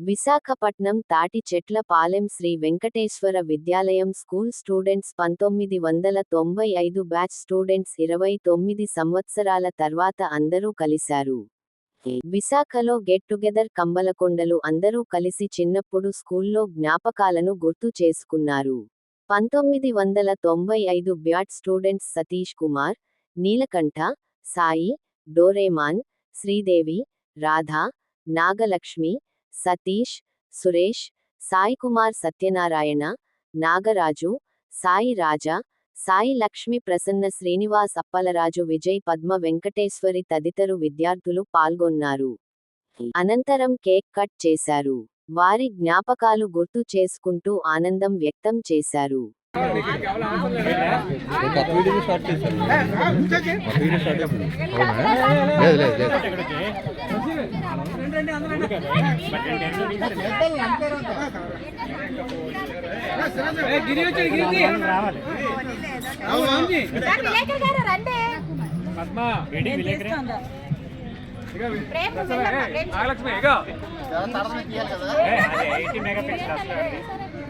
విశాఖపట్నం తాటి చెట్ల పాలెం శ్రీ వెంకటేశ్వర విద్యాలయం స్కూల్ స్టూడెంట్స్ పంతొమ్మిది వందల తొంభై ఐదు బ్యాచ్ స్టూడెంట్స్ ఇరవై తొమ్మిది సంవత్సరాల తర్వాత అందరూ కలిశారు. విశాఖలో గెట్ టుగెదర్ కంబలకొండలు అందరూ కలిసి చిన్నప్పుడు స్కూల్లో జ్ఞాపకాలను గుర్తు చేసుకున్నారు. పంతొమ్మిది వందల తొంభై ఐదు batch students Satish Kumar Neelakantha Sai Doraemon Sridevi Radha Nagalakshmi Satish Suresh Sai Kumar Satyanarayana Nagaraju Sai Raja Sai Lakshmi Prasanna Srinivas Appalaraju Vijay Padma Venkateswari తదితరు విద్యార్థులు పాల్గొన్నారు. అనంతరం కేక్ కట్ చేశారు. వారి జ్ఞాపకాలు గుర్తు చేసుకుంటూ ఆనందం వ్యక్తం చేశారు. వీడియో స్టార్ట్ చేశాను వీడియో స్టార్ట్ చేశాను అవునా లేదు లేదు లేదు గారు రండి ప్రేమ వెళ్ళమ్మా, రండి. జే- రిపోర్టర్ వస్తాడు ఏ,